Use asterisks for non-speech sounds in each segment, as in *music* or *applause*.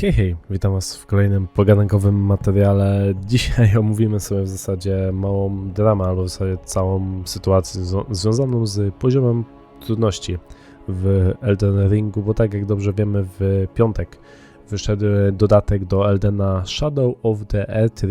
Hej, hej, witam Was w kolejnym pogadankowym materiale. Dzisiaj *laughs* omówimy sobie w zasadzie małą dramę, albo w zasadzie całą sytuację związaną z poziomem trudności w Elden Ringu, bo tak jak dobrze wiemy, w piątek wyszedł dodatek do Eldena Shadow of the Earth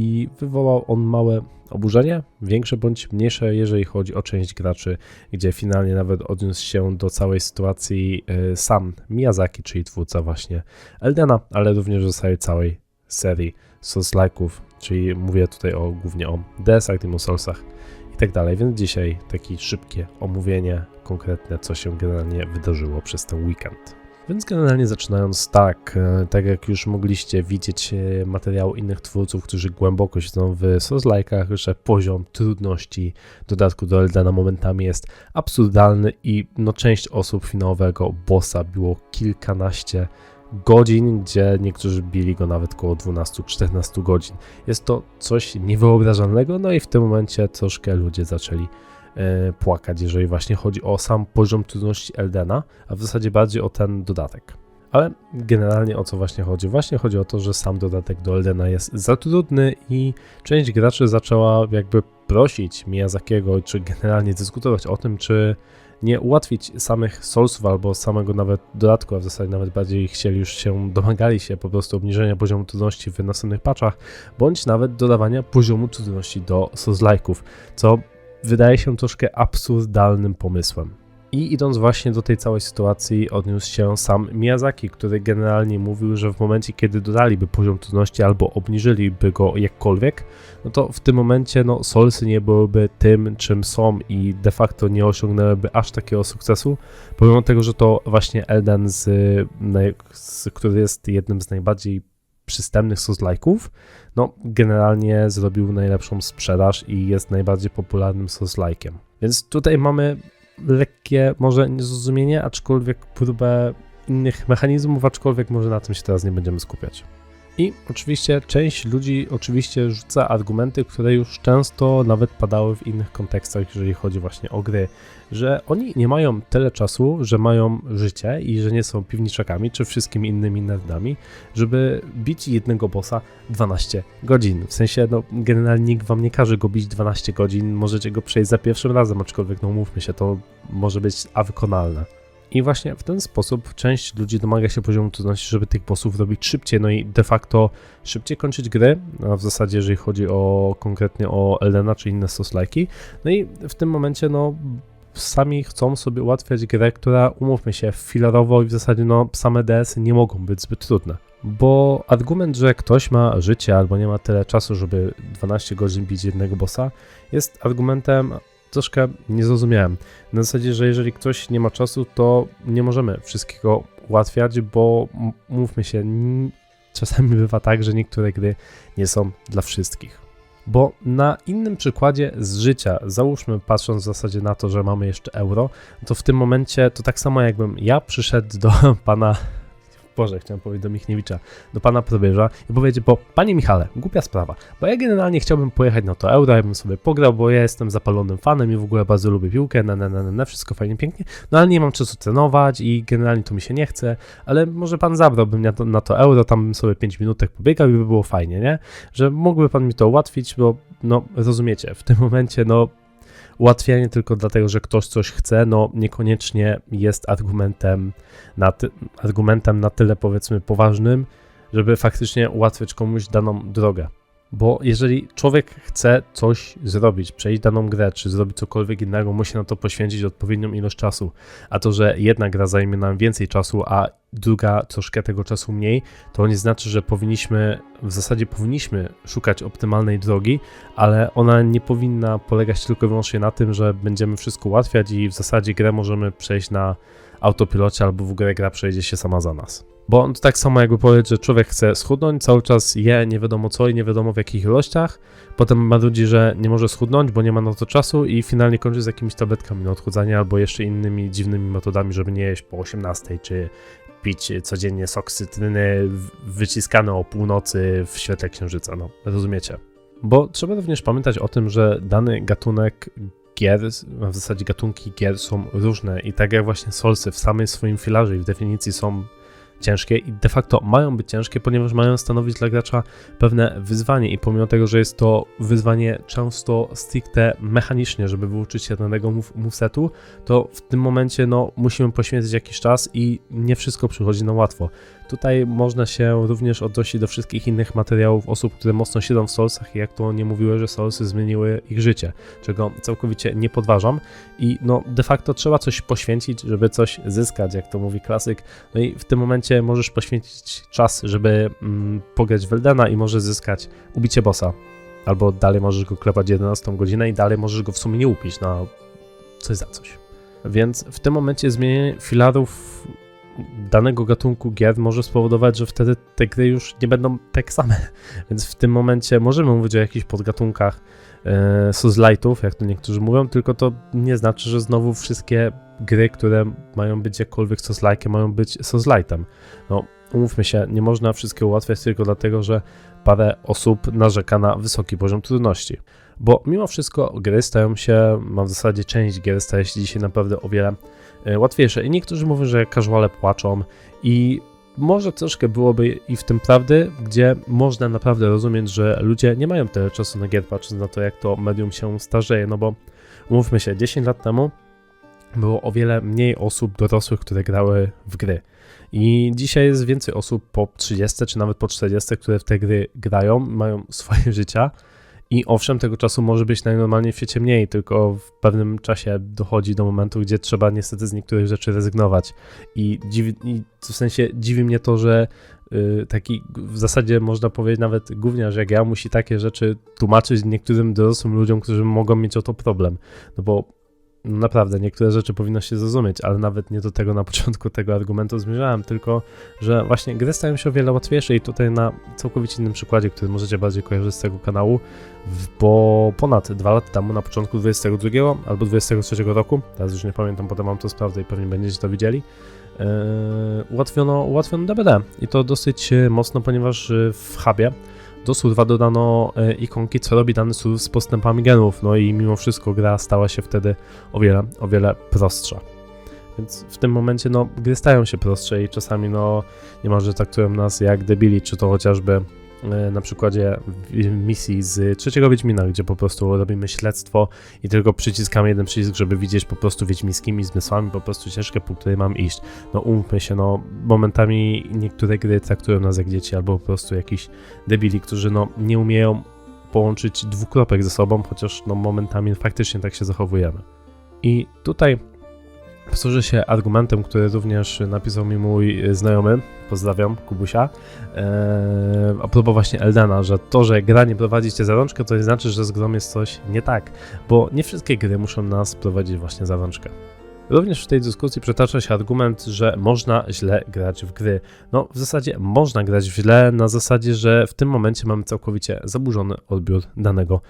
i wywołał on małe oburzenie, większe bądź mniejsze, jeżeli chodzi o część graczy, gdzie finalnie nawet odniósł się do całej sytuacji e, sam Miyazaki, czyli twórca właśnie Eldena, ale również zasadzie całej serii Souls-like'ów, czyli mówię tutaj o, głównie o DS-ach, Demon Soulsach i tak dalej, więc dzisiaj takie szybkie omówienie konkretne, co się generalnie wydarzyło przez ten weekend. Więc generalnie zaczynając tak, e, tak jak już mogliście widzieć e, materiał innych twórców, którzy głęboko siedzą w Souls-like'ach, że poziom trudności dodatku do Eldena momentami jest absurdalny i no część osób finałowego bossa było kilkanaście godzin, gdzie niektórzy bili go nawet około 12-14 godzin. Jest to coś niewyobrażalnego, no i w tym momencie troszkę ludzie zaczęli płakać, jeżeli właśnie chodzi o sam poziom trudności Eldena, a w zasadzie bardziej o ten dodatek. Ale generalnie o co właśnie chodzi? Właśnie chodzi o to, że sam dodatek do Eldena jest za trudny i część graczy zaczęła jakby prosić Miyazakiego, czy generalnie dyskutować o tym, czy nie ułatwić samych Soulsów albo samego nawet dodatku, a w zasadzie nawet bardziej chcieli już się, domagali się po prostu obniżenia poziomu trudności w następnych patchach, bądź nawet dodawania poziomu trudności do Souls-like'ów, co wydaje się troszkę absurdalnym pomysłem. I idąc właśnie do tej całej sytuacji, odniósł się sam Miyazaki, który generalnie mówił, że w momencie, kiedy dodaliby poziom trudności albo obniżyliby go jakkolwiek, no to w tym momencie no, Soulsy nie byłyby tym, czym są i de facto nie osiągnęłyby aż takiego sukcesu, pomimo tego, że to właśnie Elden, z, z, który jest jednym z najbardziej przystępnych Souls-like'ów, no generalnie zrobił najlepszą sprzedaż i jest najbardziej popularnym Souls-like'iem. Więc tutaj mamy lekkie może niezrozumienie, aczkolwiek próbę innych mechanizmów, aczkolwiek może na tym się teraz nie będziemy skupiać. I oczywiście część ludzi oczywiście rzuca argumenty, które już często nawet padały w innych kontekstach, jeżeli chodzi właśnie o gry, że oni nie mają tyle czasu, że mają życie i że nie są piwniczakami czy wszystkimi innymi nerdami, żeby bić jednego bossa 12 godzin. W sensie, no generalnie nikt wam nie każe go bić 12 godzin, możecie go przejść za pierwszym razem, aczkolwiek no umówmy się, to może być a wykonalne. I właśnie w ten sposób część ludzi domaga się poziomu trudności, żeby tych bossów robić szybciej, no i de facto szybciej kończyć gry, a w zasadzie jeżeli chodzi o konkretnie o Eldena czy inne soslajki. No i w tym momencie no sami chcą sobie ułatwiać grę, która umówmy się filarowo i w zasadzie no same DS nie mogą być zbyt trudne. Bo argument, że ktoś ma życie albo nie ma tyle czasu, żeby 12 godzin bić jednego bossa, jest argumentem troszkę niezrozumiałym. Na zasadzie, że jeżeli ktoś nie ma czasu, to nie możemy wszystkiego ułatwiać, bo mówmy się, czasami bywa tak, że niektóre gry nie są dla wszystkich. Bo na innym przykładzie z życia, załóżmy patrząc w zasadzie na to, że mamy jeszcze euro, to w tym momencie to tak samo jakbym ja przyszedł do *laughs* pana, Boże, chciałem powiedzieć do Michniewicza, do pana probierza i powiedzieć, bo panie Michale, głupia sprawa, bo ja generalnie chciałbym pojechać na to euro, ja bym sobie pograł, bo ja jestem zapalonym fanem i w ogóle bardzo lubię piłkę, na, na, na, na, wszystko fajnie, pięknie, no ale nie mam czasu trenować i generalnie to mi się nie chce, ale może pan zabrałby mnie na to, na to euro, tam bym sobie 5 minutek pobiegał i by było fajnie, nie? Że mógłby pan mi to ułatwić, bo no rozumiecie, w tym momencie no ułatwianie tylko dlatego, że ktoś coś chce, no niekoniecznie jest argumentem na, ty- argumentem na tyle powiedzmy poważnym, żeby faktycznie ułatwiać komuś daną drogę. Bo jeżeli człowiek chce coś zrobić, przejść daną grę, czy zrobić cokolwiek innego, musi na to poświęcić odpowiednią ilość czasu. A to, że jedna gra zajmie nam więcej czasu, a druga troszkę tego czasu mniej, to nie znaczy, że powinniśmy, w zasadzie powinniśmy szukać optymalnej drogi, ale ona nie powinna polegać tylko i wyłącznie na tym, że będziemy wszystko ułatwiać i w zasadzie grę możemy przejść na autopilocie albo w ogóle gra przejdzie się sama za nas. Bo to tak samo jakby powiedzieć, że człowiek chce schudnąć, cały czas je nie wiadomo co i nie wiadomo w jakich ilościach, potem ma ludzi, że nie może schudnąć, bo nie ma na to czasu i finalnie kończy z jakimiś tabletkami na odchudzanie albo jeszcze innymi dziwnymi metodami, żeby nie jeść po 18 czy pić codziennie sok cytryny wyciskany o północy w świetle księżyca, no rozumiecie. Bo trzeba również pamiętać o tym, że dany gatunek gier, w zasadzie gatunki gier są różne i tak jak właśnie Solsy w samej swoim filarze i w definicji są ciężkie i de facto mają być ciężkie, ponieważ mają stanowić dla gracza pewne wyzwanie i pomimo tego, że jest to wyzwanie często stricte mechanicznie, żeby wyuczyć się danego move, movesetu, to w tym momencie no, musimy poświęcić jakiś czas i nie wszystko przychodzi na łatwo. Tutaj można się również odnosić do wszystkich innych materiałów osób, które mocno siedzą w Soulsach i jak to nie mówiły, że Soulsy zmieniły ich życie, czego całkowicie nie podważam i no de facto trzeba coś poświęcić, żeby coś zyskać, jak to mówi klasyk. No i w tym momencie możesz poświęcić czas, żeby mm, pograć w i możesz zyskać ubicie bossa. Albo dalej możesz go klepać 11 godzinę i dalej możesz go w sumie nie upić na coś za coś. Więc w tym momencie zmienienie filarów danego gatunku gier może spowodować, że wtedy te gry już nie będą tak same. *laughs* Więc w tym momencie możemy mówić o jakichś podgatunkach e, Souls-Lightów, jak to niektórzy mówią, tylko to nie znaczy, że znowu wszystkie gry, które mają być jakkolwiek Souls-like, mają być Souls-Lightem. No, umówmy się, nie można wszystkiego ułatwiać tylko dlatego, że parę osób narzeka na wysoki poziom trudności. Bo mimo wszystko gry stają się, mam w zasadzie część gier staje się dzisiaj naprawdę o wiele łatwiejsze. I niektórzy mówią, że casuale płaczą i może troszkę byłoby i w tym prawdy, gdzie można naprawdę rozumieć, że ludzie nie mają tyle czasu na gier, patrząc na to, jak to medium się starzeje, no bo umówmy się, 10 lat temu było o wiele mniej osób dorosłych, które grały w gry. I dzisiaj jest więcej osób po 30 czy nawet po 40, które w te gry grają, mają *laughs* swoje życia i owszem, tego czasu może być najnormalniej w świecie mniej, tylko w pewnym czasie dochodzi do momentu, gdzie trzeba niestety z niektórych rzeczy rezygnować. I, dziwi, i w sensie dziwi mnie to, że yy, taki w zasadzie można powiedzieć nawet gówniarz jak ja musi takie rzeczy tłumaczyć niektórym dorosłym ludziom, którzy mogą mieć o to problem. No bo naprawdę, niektóre rzeczy powinno się zrozumieć, ale nawet nie do tego na początku tego argumentu zmierzałem, tylko że właśnie gry stają się o wiele łatwiejsze i tutaj na całkowicie innym przykładzie, który możecie bardziej kojarzyć z tego kanału, bo ponad dwa lata temu, na początku 22 albo 23 roku, teraz już nie pamiętam, potem mam to sprawdzę i pewnie będziecie to widzieli, yy, ułatwiono, ułatwiono DBD i to dosyć mocno, ponieważ w hubie do surwa dodano e, ikonki, co robi dany surf z postępami genów, no i mimo wszystko gra stała się wtedy o wiele, o wiele prostsza. Więc w tym momencie, no, gry stają się prostsze i czasami, no, niemalże traktują nas jak debili, czy to chociażby na przykładzie misji z trzeciego Wiedźmina, gdzie po prostu robimy śledztwo i tylko przyciskamy jeden przycisk, żeby widzieć po prostu wiedźmińskimi zmysłami po prostu ścieżkę, po której mam iść. No umówmy się, no momentami niektóre gry traktują nas jak dzieci albo po prostu jakiś debili, którzy no nie umieją połączyć dwóch kropek ze sobą, chociaż no momentami faktycznie tak się zachowujemy. I tutaj Posłużę się argumentem, który również napisał mi mój znajomy, pozdrawiam, Kubusia, eee, a propos właśnie Eldena, że to, że gra nie prowadzi cię za rączkę, to nie znaczy, że z grą jest coś nie tak, bo nie wszystkie gry muszą nas prowadzić właśnie za rączkę. Również w tej dyskusji przetacza się argument, że można źle grać w gry. No, w zasadzie można grać źle na zasadzie, że w tym momencie mamy całkowicie zaburzony odbiór danego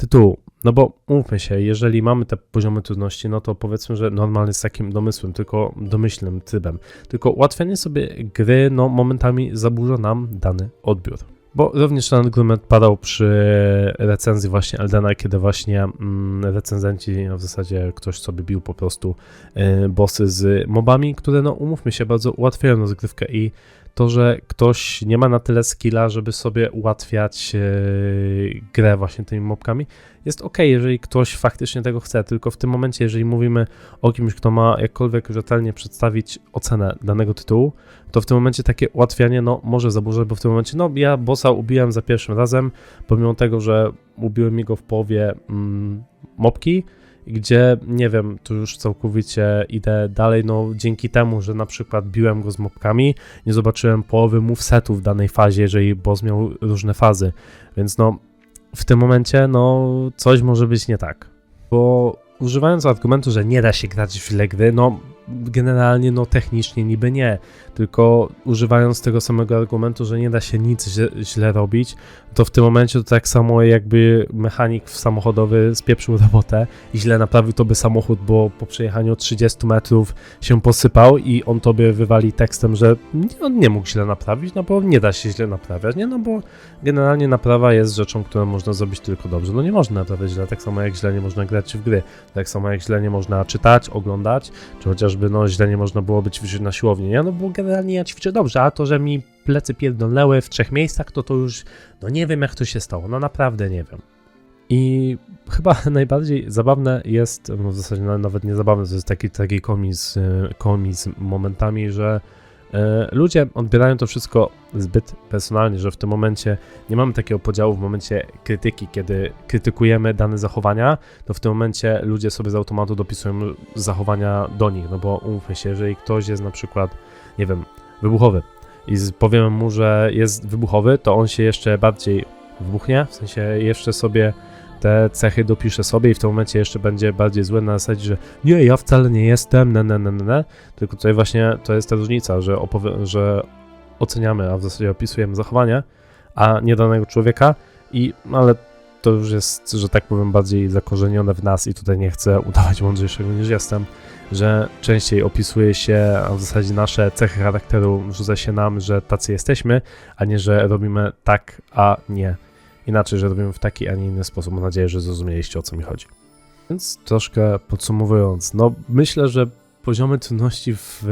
tytułu. No bo mówmy się, jeżeli mamy te poziomy trudności, no to powiedzmy, że normalnie z takim domysłem, tylko domyślnym trybem. Tylko ułatwianie sobie gry, no momentami zaburza nam dany odbiór. Bo również ten argument padał przy recenzji właśnie Eldena, kiedy właśnie mm, recenzenci, no w zasadzie ktoś sobie bił po prostu y, bossy z mobami, które no umówmy się, bardzo ułatwiają rozgrywkę i to, że ktoś nie ma na tyle skilla, żeby sobie ułatwiać yy, grę właśnie tymi mobkami, jest ok, jeżeli ktoś faktycznie tego chce, tylko w tym momencie, jeżeli mówimy o kimś, kto ma jakkolwiek rzetelnie przedstawić ocenę danego tytułu, to w tym momencie takie ułatwianie no, może zaburzać, bo w tym momencie, no ja bossa ubiłem za pierwszym razem, pomimo tego, że ubiłem jego w połowie mm, mopki, gdzie nie wiem, tu już całkowicie idę dalej, no dzięki temu, że na przykład biłem go z mopkami, nie zobaczyłem połowy movesetów w danej fazie, jeżeli boss miał różne fazy, więc no w tym momencie no coś może być nie tak, bo używając argumentu, że nie da się grać w gry, no generalnie no technicznie niby nie, tylko używając tego samego argumentu, że nie da się nic źle, źle robić, to w tym momencie to tak samo jakby mechanik samochodowy spieprzył robotę i źle naprawił tobie samochód, bo po przejechaniu 30 metrów się posypał i on tobie wywali tekstem, że on nie mógł źle naprawić, no bo nie da się źle naprawiać, nie? No bo generalnie naprawa jest rzeczą, którą można zrobić tylko dobrze. No nie można naprawiać źle, tak samo jak źle nie można grać w gry, tak samo jak źle nie można czytać, oglądać, czy chociażby no źle nie można było być na siłowni, nie? No bo generalnie ja ćwiczę dobrze, a to, że mi plecy pierdolnęły w trzech miejscach, to to już, no nie wiem jak to się stało, no naprawdę nie wiem. I chyba *laughs* najbardziej zabawne jest, no w zasadzie na- nawet nie zabawne, to jest taki, taki komiz, y, komiz momentami, że e, ludzie odbierają to wszystko zbyt personalnie, że w tym momencie nie mamy takiego podziału. W momencie krytyki, kiedy krytykujemy dane zachowania, to w tym momencie ludzie sobie z automatu dopisują zachowania do nich, no bo umówmy się, jeżeli ktoś jest na przykład, nie wiem, wybuchowy i powiemy mu, że jest wybuchowy, to on się jeszcze bardziej wybuchnie, w sensie jeszcze sobie te cechy dopisze sobie i w tym momencie jeszcze będzie bardziej zły na zasadzie, że nie, ja wcale nie jestem, ne, ne, ne, ne, tylko tutaj właśnie to jest ta różnica, że, że oceniamy, a w zasadzie opisujemy zachowanie, a nie danego człowieka. I, ale to już jest, że tak powiem, bardziej zakorzenione w nas i tutaj nie chcę udawać mądrzejszego niż jestem, że częściej opisuje się, a w zasadzie nasze cechy charakteru rzuca się nam, że tacy jesteśmy, a nie, że robimy tak, a nie inaczej, że robimy w taki, a nie inny sposób. Mam nadzieję, że zrozumieliście o co mi chodzi. Więc troszkę podsumowując, no myślę, że poziomy trudności w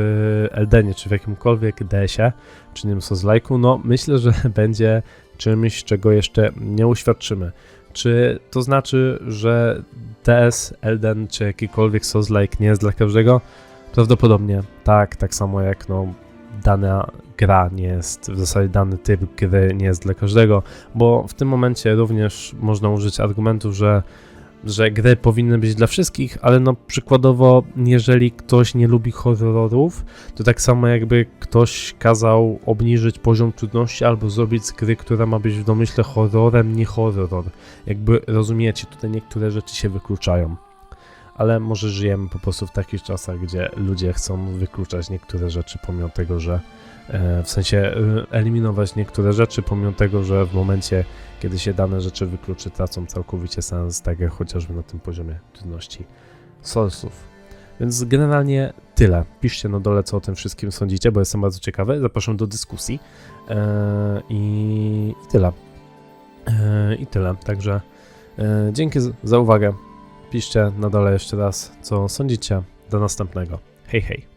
e, Eldenie, czy w jakimkolwiek DS-ie, czy nie wiem, Souls-like'u, no myślę, że *laughs* będzie czymś, czego jeszcze nie uświadczymy. Czy to znaczy, że DS, Elden, czy jakikolwiek Souls-like nie jest dla każdego? Prawdopodobnie tak, tak samo jak no, dana gra nie jest, w zasadzie dany typ gry nie jest dla każdego, bo w tym momencie również można użyć argumentów, że że gry powinny być dla wszystkich, ale no przykładowo, jeżeli ktoś nie lubi horrorów, to tak samo jakby ktoś kazał obniżyć poziom trudności albo zrobić z gry, która ma być w domyśle horrorem, nie horror. Jakby rozumiecie, tutaj niektóre rzeczy się wykluczają. Ale może żyjemy po prostu w takich czasach, gdzie ludzie chcą wykluczać niektóre rzeczy, pomimo tego, że e, w sensie e, eliminować niektóre rzeczy, pomimo tego, że w momencie, kiedy się dane rzeczy wykluczy, tracą całkowicie sens, tak jak chociażby na tym poziomie trudności source'ów. Więc generalnie tyle. Piszcie na dole, co o tym wszystkim sądzicie, bo jestem bardzo ciekawy. Zapraszam do dyskusji. E, i, tyle. I tyle. Także e, dzięki za uwagę. Piszcie na dole jeszcze raz, co sądzicie. Do następnego. Hej, hej.